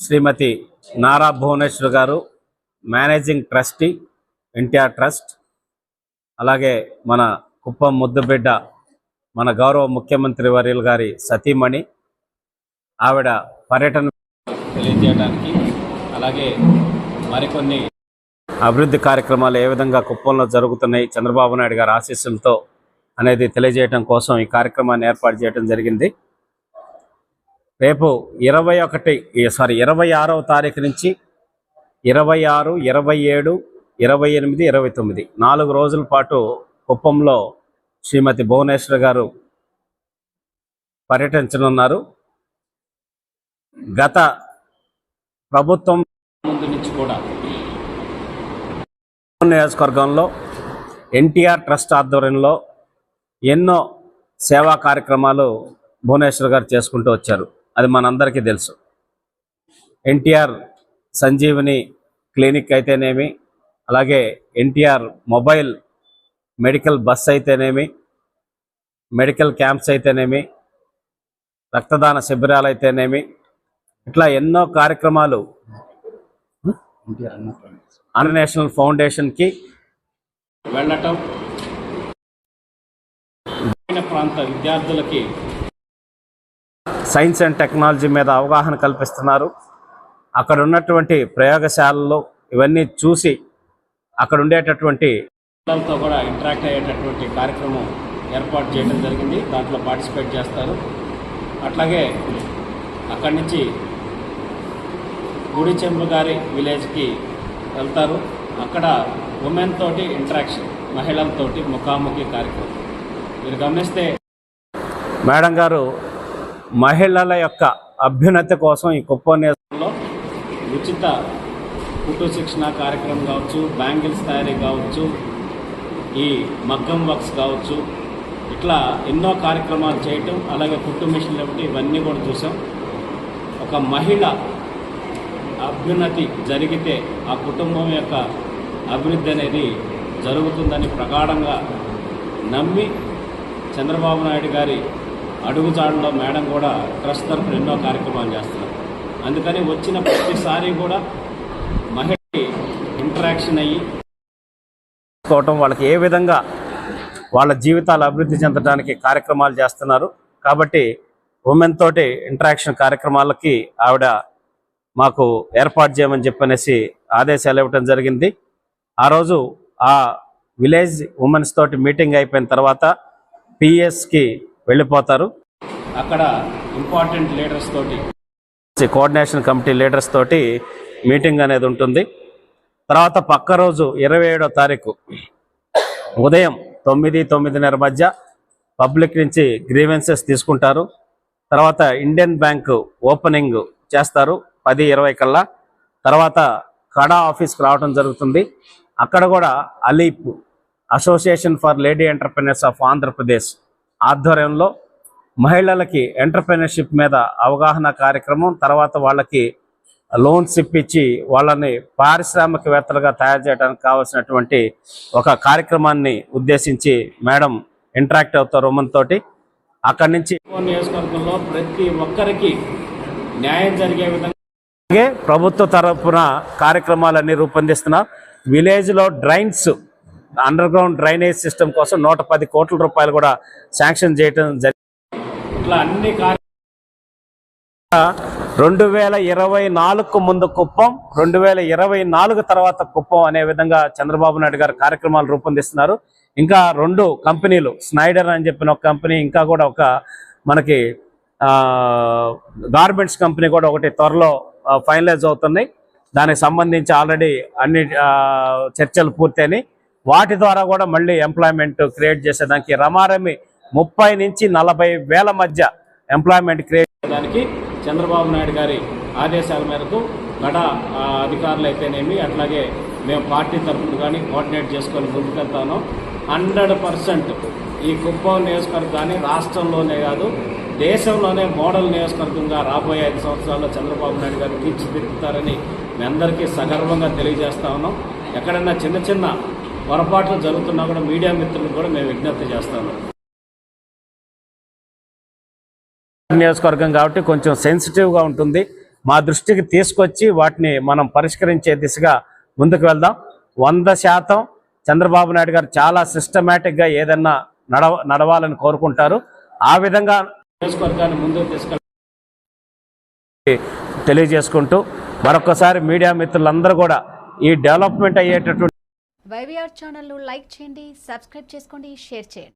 శ్రీమతి నారా భువనేశ్వర్ గారు managing trustee NTR trust అలాగే మన కుప్పం ముద్దుబిడ్డ మన గౌరవ ముఖ్యమంత్రి వర్యులు గారి సతీమణి ఆవిడ పర్యటన తెలియజేయడానికి అలాగే మరికొన్ని అభివృద్ధి కార్యక్రమాలు ఏ విధంగా కుప్పంలో జరుగుతున్నాయి చంద్రబాబు నాయుడు గారి ఆశీస్సులతో అనేది తెలియజేయడం కోసం ఈ కార్యక్రమాన్ని ఏర్పాటు చేయడం జరిగింది. రేపు ఇరవై ఒకటి సారీ ఇరవై ఆరవ తారీఖు నుంచి ఇరవై ఆరు ఇరవై ఏడు ఇరవై ఎనిమిది ఇరవై తొమ్మిది. నాలుగు రోజుల పాటు కుప్పంలో శ్రీమతి భువనేశ్వర్ గారు పర్యటించనున్నారు. గత ప్రభుత్వం ముందు నుంచి కూడా నియోజకవర్గంలో ఎన్టీఆర్ ట్రస్ట్ ఆధ్వర్యంలో ఎన్నో సేవా కార్యక్రమాలు భువనేశ్వర్ గారు చేసుకుంటూ వచ్చారు. అది మనందరికీ తెలుసు. ఎన్టీఆర్ సంజీవని క్లినిక్ అయితేనేమి అలాగే ఎన్టీఆర్ మొబైల్ మెడికల్ బస్ అయితేనేమి మెడికల్ క్యాంప్స్ అయితేనేమి రక్తదాన శిబిరాలు అయితేనేమి ఇట్లా ఎన్నో కార్యక్రమాలు అన్న నేషనల్ ఫౌండేషన్కి వెళ్ళటం. ప్రాంత విద్యార్థులకి సైన్స్ అండ్ టెక్నాలజీ మీద అవగాహన కల్పిస్తున్నారు. అక్కడ ఉన్నటువంటి ప్రయోగశాలలు ఇవన్నీ చూసి అక్కడ ఉండేటటువంటి పిల్లలతో కూడా ఇంటరాక్ట్ అయ్యేటటువంటి కార్యక్రమం ఏర్పాటు చేయడం జరిగింది. దాంట్లో పార్టిసిపేట్ చేస్తారు. అట్లాగే అక్కడి నుంచి గుడి చెంబు గారి విలేజ్కి వెళ్తారు. అక్కడ ఉమెన్ తోటి ఇంటరాక్షన్ మహిళలతోటి ముఖాముఖి కార్యక్రమం. మీరు గమనిస్తే మేడం గారు మహిళల యొక్క అభ్యున్నతి కోసం ఈ కుప్పం ఉచిత కుట్టు శిక్షణ కార్యక్రమం కావచ్చు బ్యాంగిల్స్ తయారీ కావచ్చు ఈ మగ్గం వర్క్స్ కావచ్చు ఇట్లా ఎన్నో కార్యక్రమాలు చేయటం అలాగే కుట్టు మిషన్లు ఒకటి ఇవన్నీ కూడా చూసాం. ఒక మహిళ అభ్యున్నతి జరిగితే ఆ కుటుంబం యొక్క అభివృద్ధి అనేది జరుగుతుందని ప్రగాఢంగా నమ్మి చంద్రబాబు నాయుడు గారి అడుగుజాడలో మేడం కూడా ట్రస్ట్ తరఫున ఎన్నో కార్యక్రమాలు చేస్తున్నారు. అందుకని వచ్చిన ప్రతిసారి కూడా మహిళకి ఇంటరాక్షన్ అయ్యి కోవటం వాళ్ళకి ఏ విధంగా వాళ్ళ జీవితాలు అభివృద్ధి చెందడానికి కార్యక్రమాలు చేస్తున్నారు. కాబట్టి ఉమెన్ తోటి ఇంటరాక్షన్ కార్యక్రమాలకి ఆవిడ మాకు ఏర్పాటు చేయమని చెప్పనేసి ఆదేశాలు ఇవ్వటం జరిగింది. ఆ రోజు ఆ విలేజ్ ఉమెన్స్ తోటి మీటింగ్ అయిపోయిన తర్వాత పిఎస్కి వెళ్ళిపోతారు. అక్కడ ఇంపార్టెంట్ లీడర్స్ తోటి. కోఆర్డినేషన్ కమిటీ లీడర్స్ తోటి మీటింగ్ అనేది ఉంటుంది. తర్వాత పక్క రోజు ఇరవై ఏడో తారీఖు ఉదయం తొమ్మిది తొమ్మిదిన్నర మధ్య పబ్లిక్ నుంచి గ్రీవెన్సెస్ తీసుకుంటారు. తర్వాత ఇండియన్ బ్యాంక్ ఓపెనింగ్ చేస్తారు పది ఇరవై కల్లా. తర్వాత కడా ఆఫీస్కి రావడం జరుగుతుంది. అక్కడ కూడా ALEAP association for lady entrepreneurs of Andhra Pradesh ఆధ్వర్యంలో మహిళలకి ఎంటర్ప్రెనర్షిప్ మీద అవగాహన కార్యక్రమం తర్వాత వాళ్ళకి లోన్స్ ఇప్పించి వాళ్ళని పారిశ్రామికవేత్తలుగా తయారు చేయడానికి కావాల్సినటువంటి ఒక కార్యక్రమాన్ని ఉద్దేశించి మేడం ఇంటరాక్ట్ అవుతారు ఉమెన్ తోటి. అక్కడి నుంచి నియోజకవర్గంలో ప్రతి ఒక్కరికి న్యాయం జరిగే విధంగా ప్రభుత్వ తరపున కార్యక్రమాలన్నీ రూపొందిస్తున్నాం విలేజ్లో drains under ground drainage system కోసం నూట పది కోట్ల రూపాయలు కూడా శాంక్షన్ చేయడం జరిగింది. ఇట్లా అన్ని రెండు వేల ఇరవై నాలుగుకు ముందు కుప్పం రెండు వేల ఇరవై నాలుగు తర్వాత కుప్పం అనే విధంగా చంద్రబాబు నాయుడు గారు కార్యక్రమాలు రూపొందిస్తున్నారు. ఇంకా రెండు కంపెనీలు స్నైడర్ అని చెప్పిన ఒక కంపెనీ ఇంకా కూడా ఒక మనకి గార్మెంట్స్ కంపెనీ కూడా ఒకటి త్వరలో ఫైనలైజ్ అవుతున్నాయి. దానికి సంబంధించి ఆల్రెడీ అన్ని చర్చలు పూర్తయినాయి. వాటి ద్వారా కూడా మళ్ళీ ఎంప్లాయ్మెంట్ క్రియేట్ చేసేదానికి రమారమి ముప్పై నుంచి నలభై వేల మధ్య ఎంప్లాయ్మెంట్ క్రియేట్ చేయడానికి చంద్రబాబు నాయుడు గారి ఆదేశాల మేరకు గడ అధికారులు అయితేనేమి అట్లాగే మేము పార్టీ తరఫున కానీ కోఆర్డినేట్ చేసుకొని ముందుకెళ్తాను. హండ్రెడ్ పర్సెంట్ ఈ కుప్పం నియోజకవర్గాన్ని రాష్ట్రంలోనే కాదు దేశంలోనే మోడల్ నియోజకవర్గంగా రాబోయే ఐదు సంవత్సరాల్లో చంద్రబాబు నాయుడు గారు తీర్చిదిద్దుతారని మీ అందరికీ సగర్వంగా తెలియజేస్తా ఉన్నాం. ఎక్కడైనా చిన్న చిన్న పొరపాట్లు జరుగుతున్నా కూడా మీడియా మిత్రులకు కూడా మేము విజ్ఞప్తి చేస్తాము. నియోజకవర్గం కాబట్టి కొంచెం సెన్సిటివ్గా ఉంటుంది. మా దృష్టికి తీసుకొచ్చి వాటిని మనం పరిష్కరించే దిశగా ముందుకు వెళ్దాం. వంద శాతం చంద్రబాబు నాయుడు గారు చాలా సిస్టమేటిక్గా ఏదన్నా నడవ నడవాలని కోరుకుంటారు. ఆ విధంగా నియోజకవర్గాన్ని ముందుకు తీసుకెళ్ళి తెలియజేసుకుంటూ మరొకసారి మీడియా మిత్రులందరూ కూడా ఈ డెవలప్మెంట్ అయ్యేటటువంటి వైవిఆర్ ఛానల్ను లైక్ చేయండి సబ్స్క్రైబ్ చేసుకోండి షేర్ చేయండి.